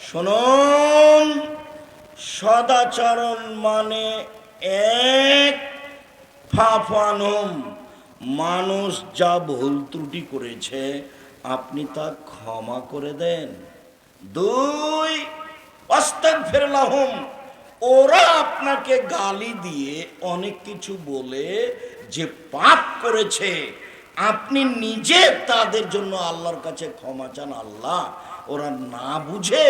শুনুন, সদাচরণ মানে এক ফাফানুম, মানুষ যা ভুল ত্রুটি করেছে, আপনি তা ক্ষমা করে দেন। দুই অস্তাক ফেরলাহম ওরা আপনাকে গালি দিয়ে অনেক কিছু বলে যে পাপ করেছে আপনি নিজে তাদের জন্য আল্লাহর কাছে ক্ষমা চান, আল্লাহ ওরা না বুঝে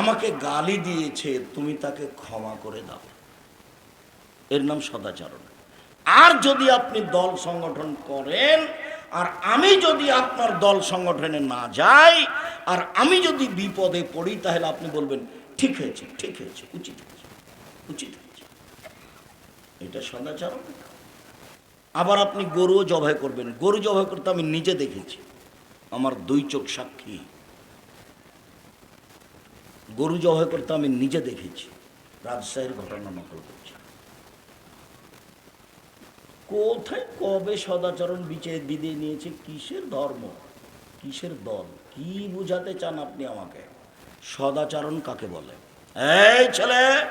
আমাকে গালি দিয়েছে, তুমি তাকে ক্ষমা করে দাও। এর নাম সদাচরণ। আর যদি আপনি দল সংগঠন করেন, আর আমি যদি আপনার দল সংগঠনে না যাই, আর আমি যদি বিপদে পড়ি, তাহলে আপনি বলবেন, ঠিক হয়েছে ঠিক হয়েছে, উচিত হয়েছে উচিত হয়েছে। এটা সদাচরণ। আবার আপনি গরুও জবাই করবেন। গরু জবাই করতে আমি নিজে দেখেছি। আমার দুই চোখ সাক্ষী। গরু জবাই করতে আমি নিজে দেখেছি। রাজশাহীর ঘটনা নকল করছি। কোথায়, কবে সদাচরণ বিচে বিদে নিয়েছে? কিসের ধর্ম? কিসের দল? কি বুঝাতে চান আপনি আমাকে? সদাচরণ কাকে বলে? এই ছেলে!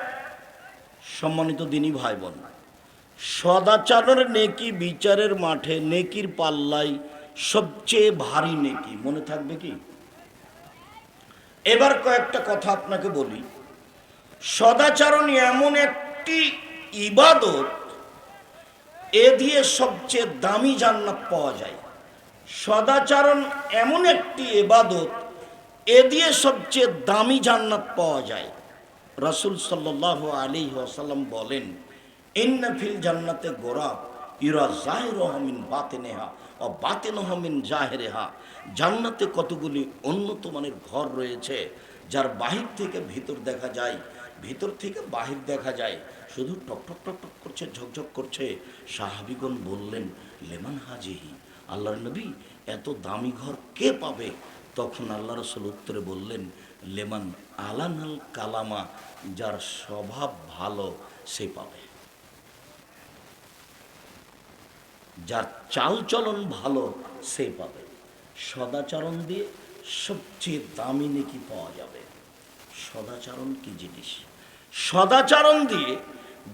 সম্মানিত দিনী ভাই বোন সদাচারের নেকি বিচারের মাঠে নেকির পাল্লাই সবচেয়ে ভারী নেকি, মনে থাকবে কি? এবার কয়েকটা কথা আপনাকে বলি। সদাচরণ এমন একটি ইবাদত এ দিয়ে সবচেয়ে দামি জান্নাত পাওয়া যায়। সদাচরণ এমন একটি এবাদত এ দিয়ে সবচেয়ে দামি জান্নাত পাওয়া যায়। রাসুল সাল্লাহ আলী আসাল্লাম বলেন জান্নাতে বাতেন জান্নাতে কতগুলি উন্নত মানের ঘর রয়েছে, যার বাহির থেকে ভিতর দেখা যায়, ভিতর থেকে বাহির দেখা যায়। শুধু টক টক টক টক করছে, ঝকঝক করছে। সাহাবিগণ বললেন, লেমান হাজিহি? আল্লাহর নবী, এত দামি ঘর কে পাবে? তখন আল্লাহ রসুল উত্তরে বললেন, লেমান আলানাল কালামা, যার স্বভাব ভালো, সে পাবে। যার চালচলন ভালো, সে পাবে। সদাচরণ দিয়ে সবচেয়ে দামি নেকি পাওয়া যাবে। সদাচরণ কি জিনিস? সদাচরণ দিয়ে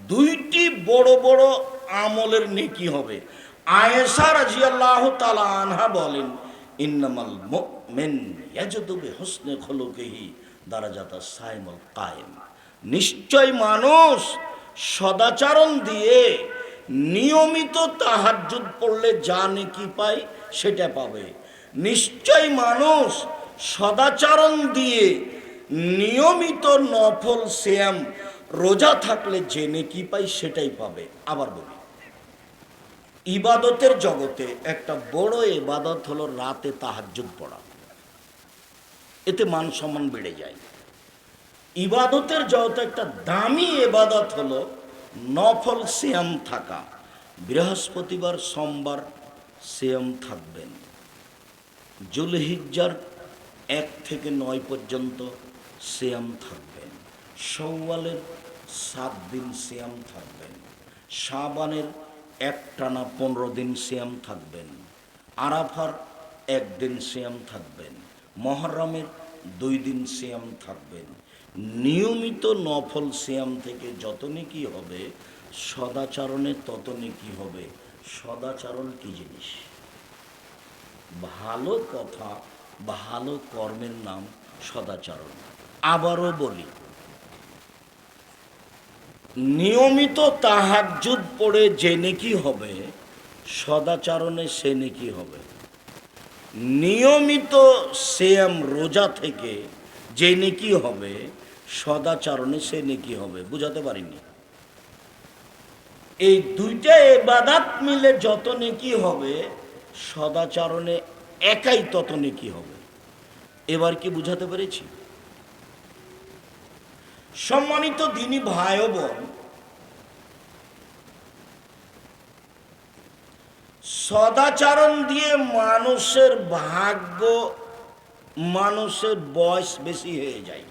দুইটি বড় বড় আমলের নেকি হবে। আয়েশা রাজিয়াল্লাহ তালা আনহা বলেন, ইন্নামাল মুমিন ইয়াজদুবি হুসনে খলুকিহি দারাজাতা সাইমুল কায়েম। নিশ্চয় মানুষ সদাচরণ দিয়ে নিয়মিত তাহাজ্জুদ পড়লে যা নেকি পায় সেটা পাবে। নিশ্চয় মানুষ সদাচারণ দিয়ে নিয়মিত নফল শ্যাম রোজা থাকলে যে নেকি পাই সেটাই পাবে। আবার বলি, ইবাদতের জগতে একটা বড় ইবাদত হলো রাতে তাহাজ্জুদ পড়া। এতে মান সম্মান বেড়ে যায়। ইবাদতের জগতে একটা দামি এবাদত হলো নফল সিয়াম থাকা। বৃহস্পতিবার সোমবার সিয়াম থাকবেন। জুলহিজ্জার এক থেকে নয় পর্যন্ত সিয়াম থাকবেন। সৌওয়ালের সাত দিন সিয়াম থাকবেন। সাবানের এক টানা পনেরো দিন সিয়াম থাকবেন। আরাফার একদিন সিয়াম থাকবেন। মহরমের দুই দিন সিয়াম থাকবেন। নিয়মিত নফল সিয়াম থেকে যত নেকি হবে, সদাচরণে তত নেকি হবে? সদাচরণ কি জিনিস? ভালো কথা, ভালো কর্মের নাম সদাচরণ। আবারও বলি, নিয়মিত তাহাজ্জুদ পড়ে যে নেকি হবে, সদাচরণে সে নেকি হবে? নিয়মিত সেম রোজা থেকে যে নেকি হবে, সদাচরণে সে নেকি হবে, বুঝাতে পারিনি। এই দুইটা এবাদাত মিলে যত নেকি হবে, সদাচরণে একাই তত নেকি হবে। এবার কি বুঝাতে পেরেছি? সম্মানিত দিনী ভাই বোন, সদাচরণ দিয়ে মানুষের ভাগ্য মানুষের বয়স বেশি হয়ে যায়।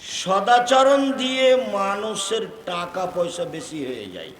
সদাচরণ দিয়ে মানুষের টাকা পয়সা বেশি হয়ে যায়।